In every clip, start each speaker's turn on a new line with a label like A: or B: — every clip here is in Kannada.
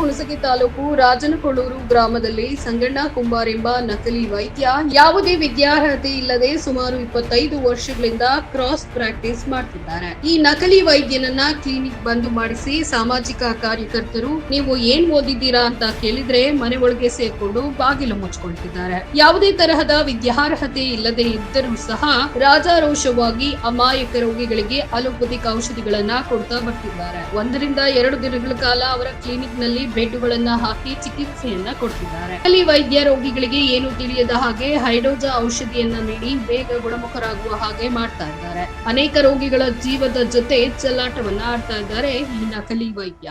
A: ಹುಣಸಗಿ ತಾಲೂಕು ರಾಜನಕೊಳೂರು ಗ್ರಾಮದಲ್ಲಿ ಸಂಗಣ್ಣ ಕುಂಬಾರ್ ಎಂಬ ನಕಲಿ ವೈದ್ಯ. ಯಾವುದೇ ವಿದ್ಯಾರ್ಹತೆ ಇಲ್ಲದೆ ಸುಮಾರು ಇಪ್ಪತ್ತೈದು ವರ್ಷಗಳಿಂದ ಕ್ರಾಸ್ ಪ್ರಾಕ್ಟೀಸ್ ಮಾಡ್ತಿದ್ದಾರೆ. ಈ ನಕಲಿ ವೈದ್ಯನನ್ನ ಕ್ಲಿನಿಕ್ ಬಂದು ಮಾಡಿಸಿ ಸಾಮಾಜಿಕ ಕಾರ್ಯಕರ್ತರು, ನೀವು ಏನ್ ಓದಿದ್ದೀರಾ ಅಂತ ಕೇಳಿದ್ರೆ ಮನೆ ಒಳಗೆ ಸೇರ್ಕೊಂಡು ಬಾಗಿಲು ಮುಚ್ಕೊಳ್ತಿದ್ದಾರೆ ಯಾವುದೇ ತರಹದ ವಿದ್ಯಾರ್ಹತೆ ಇಲ್ಲದೆ ಇದ್ದರೂ ಸಹ ರಾಜಾರೋಷವಾಗಿ ಅಮಾಯಕ ರೋಗಿಗಳಿಗೆ ಅಲೋಪತಿಕ್ ಔಷಧಿಗಳನ್ನ ಕೊಡ್ತಾ ಬರ್ತಿದ್ದಾರೆ. ಒಂದರಿಂದ ಎರಡು ದಿನಗಳ ಕಾಲ ಅವರ ಕ್ಲಿನಿಕ್ನಲ್ಲಿ ಬೆಡ್ಗಳನ್ನ ಹಾಕಿ ಚಿಕಿತ್ಸೆಯನ್ನ ಕೊಡ್ತಿದ್ದಾರೆ. ಅಲ್ಲಿ ವೈದ್ಯ ರೋಗಿಗಳಿಗೆ ಏನು ತಿಳಿಯದ ಹಾಗೆ ಹೈಡೋಜಾ ಔಷಧಿಯನ್ನ ನೀಡಿ ಬೇಗ ಗುಣಮುಖರಾಗುವ ಹಾಗೆ ಮಾಡ್ತಾ ಇದ್ದಾರೆ. ಅನೇಕ ರೋಗಿಗಳ ಜೀವದ ಜೊತೆ ಚೆಲ್ಲಾಟವನ್ನ ಆಡ್ತಾ ಇದ್ದಾರೆ. ಈ ನಕಲಿ ವೈದ್ಯ.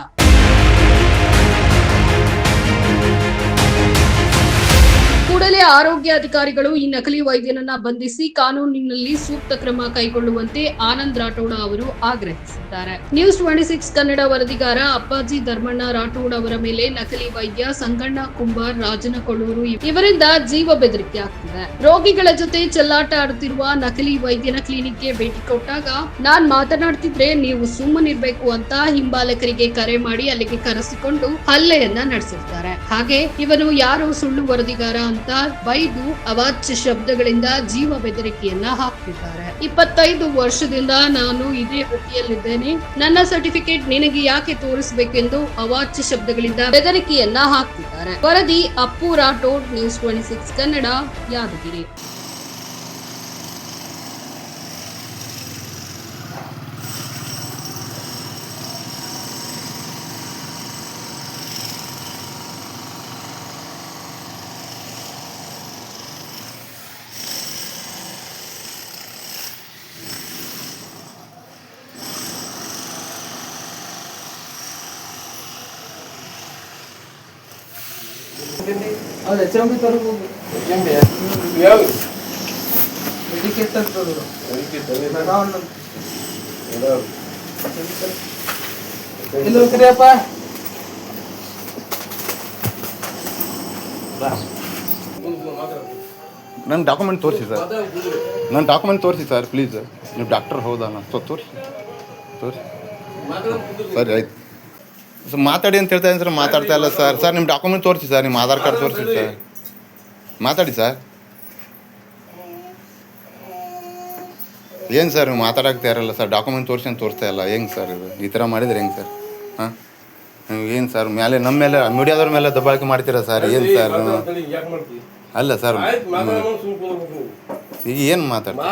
A: ಕೂಡಲೇ ಆರೋಗ್ಯ ಅಧಿಕಾರಿಗಳು ಈ ನಕಲಿ ವೈದ್ಯನನ್ನ ಬಂಧಿಸಿ ಕಾನೂನಿನಲ್ಲಿ ಸೂಕ್ತ ಕ್ರಮ ಕೈಗೊಳ್ಳುವಂತೆ ಆನಂದ್ ರಾಠೋಡ ಅವರು ಆಗ್ರಹಿಸಿದ್ದಾರೆ. ನ್ಯೂಸ್ ಟ್ವೆಂಟಿ ಸಿಕ್ಸ್ ಕನ್ನಡ ವರದಿಗಾರ ಅಪ್ಪಾಜಿ ಧರ್ಮಣ್ಣ ರಾಠೋಡ್ ಅವರ ಮೇಲೆ ನಕಲಿ ವೈದ್ಯ ಸಂಗಣ್ಣ ಕುಂಬಾರ್ ರಾಜನಕೊಳೂರು ಇವರಿಂದ ಜೀವ ಬೆದರಿಕೆ ಆಗ್ತಿದೆ. ರೋಗಿಗಳ ಜೊತೆ ಚೆಲ್ಲಾಟ ಆಡುತ್ತಿರುವ ನಕಲಿ ವೈದ್ಯನ ಕ್ಲಿನಿಕ್ಗೆ ಭೇಟಿ ಕೊಟ್ಟಾಗ, ನಾನ್ ಮಾತನಾಡ್ತಿದ್ರೆ ನೀವು ಸುಮ್ಮನಿರ್ಬೇಕು ಅಂತ ಹಿಂಬಾಲಕರಿಗೆ ಕರೆ ಮಾಡಿ ಅಲ್ಲಿಗೆ ಕರೆಸಿಕೊಂಡು ಹಲ್ಲೆಯನ್ನ ನಡೆಸಿರ್ತಾರೆ. ಹಾಗೆ, ಇವನು ಯಾರು ಸುಳ್ಳು ವರದಿಗಾರ ಅಂತ ಬೈದು ಅವಾಚ್ಯ ಶಬ್ದಗಳಿಂದ ಜೀವ ಬೆದರಿಕೆಯನ್ನ ಹಾಕ್ತಿದ್ದಾರೆ ಇಪ್ಪತ್ತೈದು ವರ್ಷದಿಂದ ನಾನು ಇದೇ ವೃತ್ತಿಯಲ್ಲಿದ್ದೇನೆ ನನ್ನ ಸರ್ಟಿಫಿಕೇಟ್ ನಿನಗೆ ಯಾಕೆ ತೋರಿಸಬೇಕೆಂದು ಅವಾಚ್ಯ ಶಬ್ದಗಳಿಂದ ಬೆದರಿಕೆಯನ್ನ ಹಾಕ್ತಿದ್ದಾರೆ ವರದಿ Appu Rathod news twenty six Kannada Yadagiri.
B: ಹೌದು ಎಚ್ ಎಂ ಬಿ ತರಬೇಕು
C: ಯಾವ
B: ಇದಕ್ಕೆ ತರ್ತದ್ರು ಎಲ್ಲಿ ಹೋಗ್ತೀರಿಯಪ್ಪ
C: ನನ್ನ ಡಾಕ್ಯುಮೆಂಟ್ ತೋರಿಸಿ ಸರ್ ನನ್ನ ಡಾಕ್ಯುಮೆಂಟ್ ತೋರಿಸಿ ಸರ್ ಪ್ಲೀಸ್ ನೀವು ಡಾಕ್ಟರ್ ಹೌದಾ ಸೊ ತೋರಿಸಿ. ತೋರಿಸಿ. ಸರಿ ಆಯ್ತು. ಸರ್ ಮಾತಾಡಿ ಅಂತ ಹೇಳ್ತಾ ಇದ್ದೀನಿ ಸರ್ ಮಾತಾಡ್ತಾ ಇಲ್ಲ ಸರ್. ಸರ್ ನಿಮ್ಮ ಡಾಕ್ಯುಮೆಂಟ್ ತೋರಿಸಿ ಸರ್ ನಿಮ್ಮ ಆಧಾರ್ ಕಾರ್ಡ್ ತೋರಿಸಿ ಸರ್. ಮಾತಾಡಿ ಸರ್. ಏನು ಸರ್ ನೀವು ಮಾತಾಡಕ್ಕೆ ತಯಾರಲ್ಲ ಸರ್ ಡಾಕ್ಯುಮೆಂಟ್ ತೋರಿಸಿ ಅಂತ ತೋರಿಸ್ತಾ ಇಲ್ಲ. ಹೆಂಗೆ ಸರ್ ಇದು? ಈ ಥರ ಮಾಡಿದ್ರೆ ಹೆಂಗೆ ಸರ್? ಹಾಂ? ಏನು ಸರ್ ಮೇಲೆ ನಮ್ಮ ಮೇಲೆ ಮೀಡಿಯಾದವ್ರ ಮೇಲೆ ದಬ್ಬಾಳಿಕೆ ಮಾಡ್ತೀರಾ ಸರ್? ಏನು ಸರ್? ಅಲ್ಲ ಸರ್ ಈಗ ಏನು ಮಾತಾಡ್ತೀರಾ?